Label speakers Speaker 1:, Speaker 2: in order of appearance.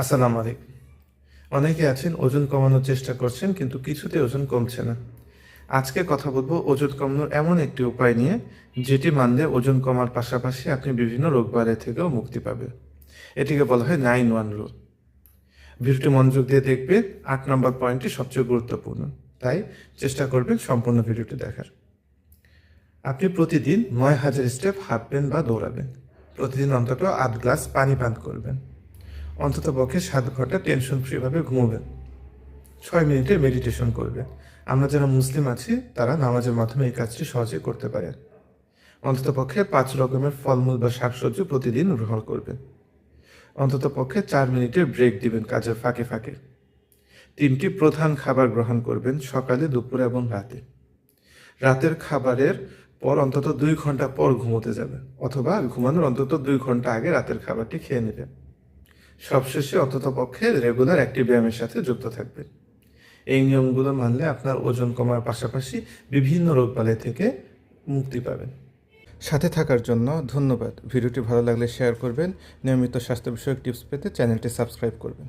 Speaker 1: আসসালামু আলাইকুম। অনেকে আছেন, ওজন কমানোর চেষ্টা করছেন, কিন্তু কিছুতে ওজন কমছে না। আজকে কথা বলব ওজন কমানোর এমন একটি উপায় নিয়ে, যেটি মানলে ওজন কমার পাশাপাশি আপনি বিভিন্ন রোগবালাই থেকেও মুক্তি পাবে এটিকে বলা হয় নাইন ওয়ান রুল ভিডিওটি মনোযোগ দিয়ে দেখবেন আট নম্বর পয়েন্টটি সবচেয়ে গুরুত্বপূর্ণ। তাই চেষ্টা করবেন সম্পূর্ণ ভিডিওটি দেখার। আপনি প্রতিদিন নয় হাজার স্টেপ হাঁটবেন বা দৌড়াবেন। প্রতিদিন অন্তত আধ গ্লাস পানি পান করবেন। অন্তত পক্ষে সাত ঘণ্টা টেনশন ফ্রিভাবে ঘুমোবেন। ছয় মিনিটের মেডিটেশন করবেন আমরা যারা মুসলিম আছি, তারা নামাজের মাধ্যমে এই কাজটি সহজে করতে পারেন। অন্তত পক্ষে পাঁচ রকমের ফলমূল বা শাকসবজি প্রতিদিন গ্রহণ করবেন। অন্তত পক্ষে চার মিনিটের ব্রেক দিবেন কাজের ফাঁকে ফাঁকে। তিনটি প্রধান খাবার গ্রহণ করবেন সকালে, দুপুরে এবং রাতে। রাতের খাবারের পর অন্তত দুই ঘণ্টা পর ঘুমোতে যাবেন, অথবা ঘুমানোর অন্তত দুই ঘণ্টা আগে রাতের খাবারটি খেয়ে নেবেন। সবশেষে অন্তত পক্ষে রেগুলার একটি ব্যায়ামের সাথে যুক্ত থাকবে। এই নিয়মগুলো মানলে আপনার ওজন কমার পাশাপাশি বিভিন্ন রোগবালাই থেকে মুক্তি পাবেন। সাথে থাকার জন্য ধন্যবাদ। ভিডিওটি ভালো লাগলে শেয়ার করবেন। নিয়মিত স্বাস্থ্য বিষয়ক টিপস পেতে চ্যানেলটি সাবস্ক্রাইব করবেন।